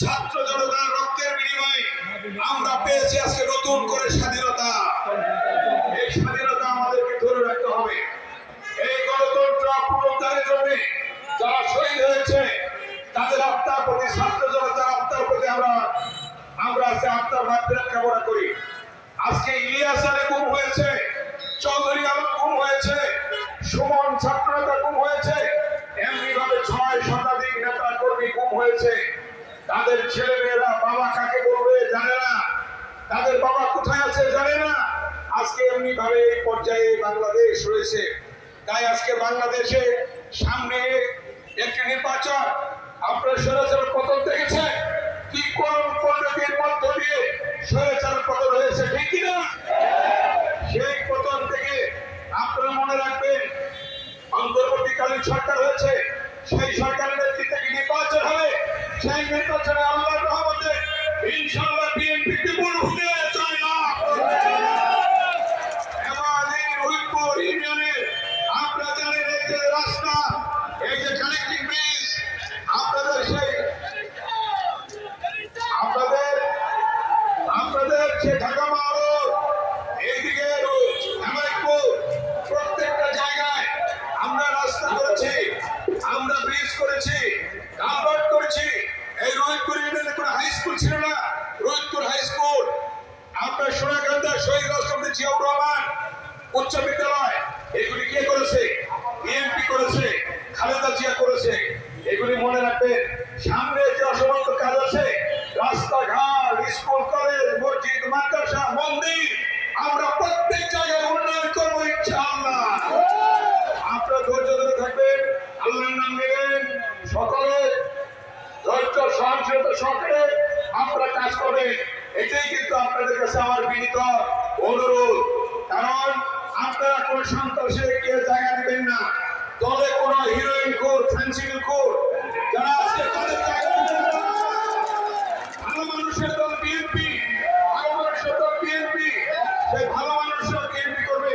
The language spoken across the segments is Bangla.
ছাত্র জনতার রক্তের বিনিময়ে আমরা পেয়েছি আজকে নতুন করে স্বাধীনতা। এই স্বাধীনতা আমাদেরকে ধরে রাখতে হবে। এই গণতন্ত্র পুনরুদ্ধারের জন্য যারা শহীদ হয়েছে, তাদের আত্মার প্রতি, ছাত্র জনতার আত্মার প্রতি আমরা আমরা আজকে আত্মার মাত্রা কামনা করি। আজকে ইলিয়াস আলী গুম হয়েছে, চৌধুরী আলম গুম হয়েছে, সুমন ছাত্রনেতা গুম হয়েছে এমনি ভাবে ছয় শতাধিক নেতা কর্মী গুম হয়েছে। তাদের ছেলে মেয়েরা বাবা কাকে বলবে জানে না। তাদের বাবা কোথায় আছে জানে না। আজকে এমনি ভাবে এই পর্যায়ে বাংলাদেশ রয়েছে। তাই আজকে বাংলাদেশে সামনে একটি নির্বাচন। আপনার সরাসরি পতন দেখেছেন? সেই নির্বাচনে আল্লাহর রহমতে ইনশাআল্লাহ বিএনপি বিপুল ভোটে জয়লাভ করবে। এবং এই রহিমপুর ইউনিয়নের আপনারা জানেন এই যে রাস্তা, এই যে কানেক্টিং ব্রিজ আপনাদের সেই আপনাদের আপনাদের যে ঢাকা মহারোড ছিল না রোহিতপুর হাই স্কুল আপনার সোনাকান্দা শহীদ রাষ্ট্রপতি জিয়াউর রহমান উচ্চ বিদ্যালয়, এগুলি কে করেছে? বিএনপি করেছে, খালেদা জিয়া করেছে। এগুলি মনে রাখবেন, সামনে যে অসমাপ্ত কাজ আছে, রাস্তাঘাট, স্কুল, কলেজ, মসজিদ, মাদ্রাসা, মন্দির, আমরা প্রত্যেক জায়গায় উন্নয়ন করব ইনশাআল্লাহ। আপনারা ধৈর্য ধরে থাকবেন, আল্লাহর নাম নেবেন। সকলে ধৈর্য, সহনশীলতা সহকারে আপনারা কাজ করবেন এটাই কিন্তু আপনাদের কাছে আমার বিনীত অনুরোধ। কারণ আপনারা কোনো সন্ত্রাসে কেউ জায়গা নেবেন না। দলে কোনো হিরোইন কোর ফ্যান্সিল কোর যারা আজকে তাদের। ভালো মানুষের ভালো মানুষের ভালো করবে।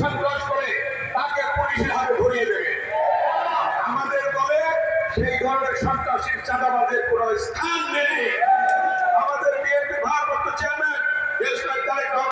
সন্ত্রাস করে তাকে পুলিশের হাতে ধরিয়ে দেবে। আমাদের দলে সেই ধরনের সন্ত্রাসী চাঁদাবাজের কোনো স্থান নেই। আমাদের বিএনপি ভারপ্রাপ্ত চেয়ারম্যান দেশ